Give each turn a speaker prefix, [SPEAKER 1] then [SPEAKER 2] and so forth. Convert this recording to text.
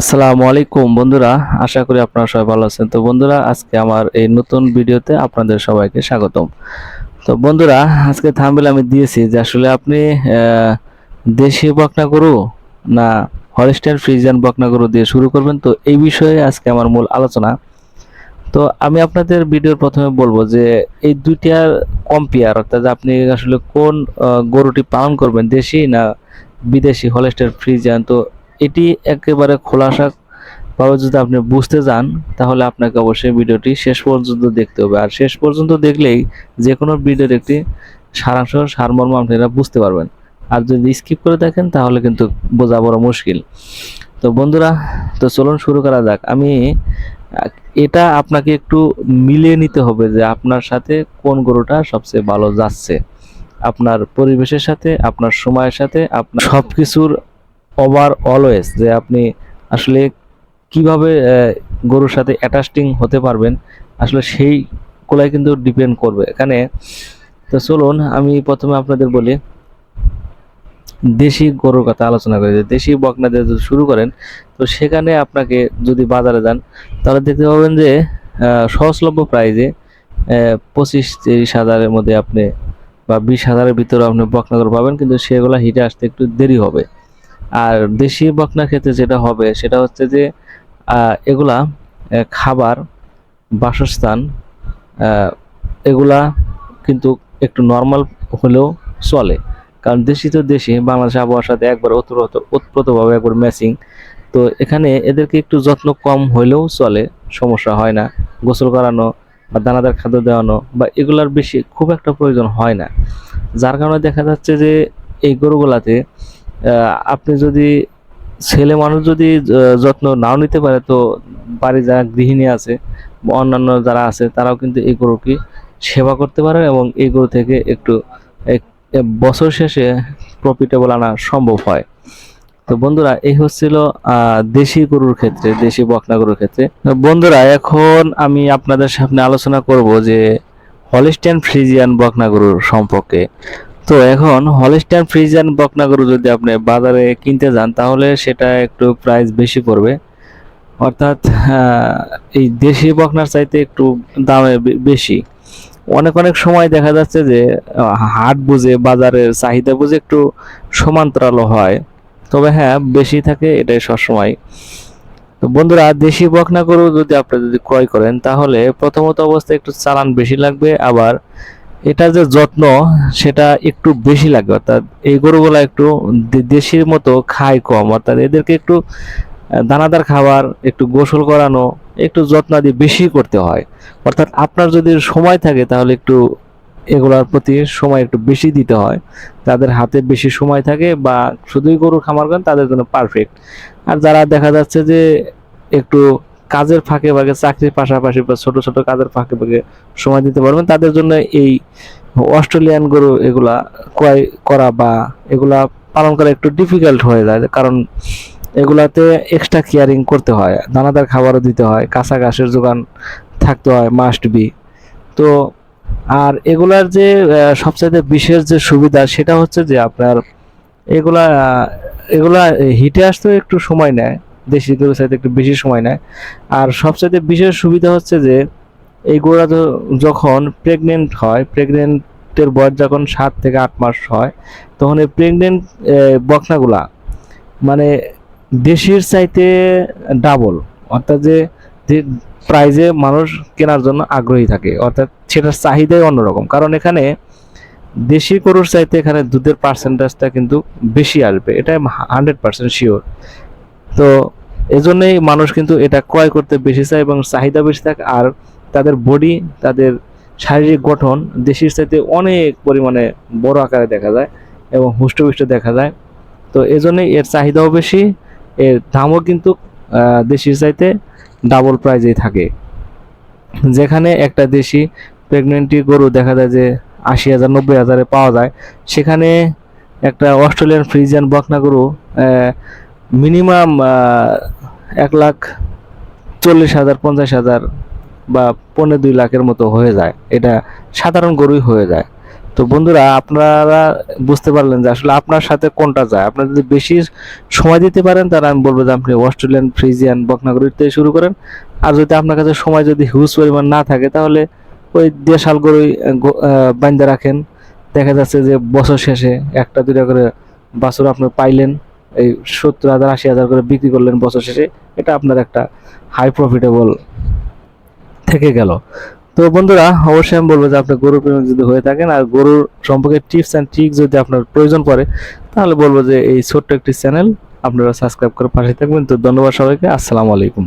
[SPEAKER 1] আসসালামু আলাইকুম বন্ধুরা, আশা করি আপনারা সবাই ভালো আছেন। তো বন্ধুরা, আজকে আমার এই নতুন ভিডিওতে আপনাদের সবাইকে স্বাগতম। তো বন্ধুরা, আজকে থাম্বেল আমি দিয়েছি যে আসলে আপনি দেশি বকনা গরু না হলিস্টাইন ফ্রিজিয়ান বকনা গরু দিয়ে শুরু করবেন। তো এই বিষয়ে আজকে আমার মূল আলোচনা। তো আমি আপনাদের ভিডিওর প্রথমে বলব যে এই দুইটার কম্পেয়ার অর্থাৎ আপনি আসলে কোন গরুটি পালন করবেন, দেশি না বিদেশি হলিস্টাইন ফ্রিজিয়ান তো এটি একেবারে খোলাসা ভাবে যদি আপনি বুঝতে যান, তাহলে আপনাকে অবশ্যই ভিডিওটি শেষ পর্যন্ত দেখতে হবে। আর শেষ পর্যন্ত দেখলেই যে কোনো ভিডিওর একটি সারাংশ, সারমর্ম আপনারা বুঝতে পারবেন। আর যদি স্কিপ করে দেখেন, তাহলে কিন্তু বোঝা বড় মুশকিল। তো বন্ধুরা, তো চলুন শুরু করা যাক। আমি, এটা আপনাকে একটু মিলিয়ে নিতে হবে যে আপনার সাথে কোন গরুটা সবচেয়ে ভালো যাচ্ছে। আপনার পরিবেশের সাথে, আপনার সময়ের সাথে, আপনার সব কিছুর ওভার অলওয়েজ যে আপনি আসলে কীভাবে গরুর সাথে অ্যাটাস্টিং হতে পারবেন, আসলে সেই কোলাই কিন্তু ডিপেন্ড করবে। এখানে, তো চলুন আমি প্রথমে আপনাদের বলি, দেশি গরুর কথা আলোচনা করি। দেশি বকনা দিয়ে যদি শুরু করেন, তো সেখানে আপনাকে যদি বাজারে যান, তাহলে দেখতে পাবেন যে সহজলভ্য প্রাইজে পঁচিশ তিরিশ হাজারের মধ্যে আপনি বা বিশ হাজারের ভিতরে আপনি বকনা গরু পাবেন, কিন্তু সেগুলো হিটে আসতে একটু দেরি হবে। আর দেশি বকনার ক্ষেত্রে যেটা হবে, সেটা হচ্ছে যে এগুলা খাবার, বাসস্থান এগুলা কিন্তু একটু নর্মাল হলেও চলে। কারণ দেশি তো দেশি, বাংলাদেশ আবহাওয়ার সাথে একবার ওতপ্রোত, ওতপ্রোতভাবে একবার ম্যাচিং তো এখানে এদেরকে একটু যত্ন কম হলেও চলে, সমস্যা হয় না। গোসল করানো বা দানাদার খাদ্য দেওয়ানো বা এগুলার বেশি খুব একটা প্রয়োজন হয় না। যার কারণে দেখা যাচ্ছে যে, এই গরুগুলাতে আপনি যদি ছেলে মানুষ যদি যত্ন নাও নিতে পারে, তো বাড়ি যারা গৃহিণী আছে বা অন্যান্য যারা আছে, তারাও কিন্তু এই গরুকে সেবা করতে পারে এবং এই গরু থেকে একটু বছর শেষে প্রফিটেবল আনা সম্ভব হয়। তো বন্ধুরা, এই হচ্ছিল দেশি গরুর ক্ষেত্রে, দেশি বকনা গরুর ক্ষেত্রে। বন্ধুরা, এখন আমি আপনাদের সামনে আলোচনা করব যে হলিস্টিয়ান ফ্রিজিয়ান বকনা গরুর সম্পর্কে। তো এখন হলিস্টাইন ফ্রিজিয়ান বকনা গরু যদি আপনি বাজারে কিনতে যান, তাহলে সেটা একটু প্রাইস বেশি পড়বে। অর্থাৎ এই দেশি বকনার চাইতে একটু দামে বেশি। অনেক অনেক সময় দেখা যাচ্ছে যে হাট বুঝে, বাজারের চাহিদা বুঝে একটু সমান্তরাল হয়। তবে হ্যাঁ বেশি থাকে এটাই সবসময়। তো বন্ধুরা, দেশি বকনা গরু যদি আপনি যদি ক্রয় করেন, তাহলে প্রথমত অবস্থায় একটু চালান বেশি লাগবে। আবার এটা যে যত্ন, সেটা একটু বেশি লাগবে অর্থাৎ এই গরুগুলা একটু দেশির মতো খায় কম। অর্থাৎ এদেরকে একটু দানাদার খাবার, একটু গোসল করানো, একটু যত্নাদি বেশি করতে হয়। অর্থাৎ আপনার যদি সময় থাকে, তাহলে একটু এগুলোর প্রতি সময় একটু বেশি দিতে হয়। তাদের হাতে বেশি সময় থাকে বা শুধুই গরু খামার করেন, তাদের জন্য পারফেক্ট আর যারা দেখা যাচ্ছে যে একটু কাজের ফাঁকে ফাঁকে, চাকরির পাশাপাশি বা ছোট ছোট কাজের ফাঁকে ফাঁকে সময় দিতে পারবেন। তাদের জন্য এই অস্ট্রেলিয়ান গরু এগুলা ক্রয় করা বা এগুলা পালন করা একটু ডিফিকাল্ট হয়ে যায়, কারণ এগুলাতে এক্সট্রা কেয়ারিং করতে হয়, দানাদার খাবারও দিতে হয়, কাঁচা ঘাসের যোগান থাকতে হয় মাস্ট বি তো আর এগুলার যে সবচাইতে বিশেষ যে সুবিধা সেটা হচ্ছে যে আপনার এগুলা এগুলা হিটে আসতেও একটু সময় নেয়। দেশি গরুর চাইতে একটু বেশি সময় নেয়। আর সবচাইতে বিশেষ সুবিধা হচ্ছে যে, এই গরুরা যখন প্রেগনেন্ট হয় প্রেগনেন্টের বয়স যখন সাত থেকে আট মাস হয়, তখন এই প্রেগনেন্ট বকনাগুলা মানে দেশির চাইতে ডাবল অর্থাৎ যে প্রাইজে মানুষ কেনার জন্য আগ্রহী থাকে, অর্থাৎ সেটার চাহিদাই অন্যরকম। কারণ এখানে দেশি গরুর চাইতে এখানে দুধের পার্সেন্টেজটা কিন্তু বেশি আসবে এটা হান্ড্রেড পার্সেন্ট শিওর তো এজন্যই মানুষ কিন্তু এটা ক্রয় করতে বেশি চায় এবং চাহিদা বেশি থাকে, আর তাদের বডি তাদের শারীরিক গঠন দেশির চাইতে অনেক পরিমাণে বড় আকারে দেখা যায় এবং হুষ্টপুষ্ট দেখা যায়। তো এজন্যই এর চাহিদাও বেশি, এর দামও কিন্তু দেশির চাইতে ডাবল প্রাইজেই থাকে। যেখানে একটা দেশি প্রেগনেন্টি গরু দেখা যায় যে আশি হাজার, নব্বই হাজারে পাওয়া যায়, সেখানে একটা অস্ট্রেলিয়ান ফ্রিজিয়ান বকনা গরু মিনিমাম এক লাখ চল্লিশ হাজার, পঞ্চাশ হাজার বা পনেরো দুই লাখের মতো হয়ে যায়। এটা সাধারণ গরুই হয়ে যায়। তো বন্ধুরা, আপনারা বুঝতে পারলেন যে আসলে আপনার সাথে কোনটা যায়। আপনার যদি বেশি সময় দিতে পারেন, তাহলে আমি বলব যে আপনি অস্ট্রেলিয়ান, ফ্রিজিয়ান বকনাগরির থেকে শুরু করেন। আর যদি আপনার কাছে সময় যদি হিউজ পরিমাণ না থাকে, তাহলে ওই দেশাল গরুই বান্ধা রাখেন। দেখা যাচ্ছে যে বছর শেষে একটা দুটা করে বাছুর আপনি পাইলেন। এই সত্তর হাজার, আশি হাজার করে বিক্রি করলেন বছর শেষে, এটা আপনার একটা হাই প্রফিটেবল থেকে গেল। তো বন্ধুরা, অবশ্যই আমি বলব যে আপনার গরুর প্রেমিক যদি হয়ে থাকেন আর গরুর সম্পর্কে টিপস অ্যান্ড ট্রিক যদি আপনার প্রয়োজন পড়ে, তাহলে বলব যে এই ছোট্ট একটি চ্যানেল আপনারা সাবস্ক্রাইব করে পাশে থাকবেন। তো ধন্যবাদ সবাইকে, আসসালামু আলাইকুম।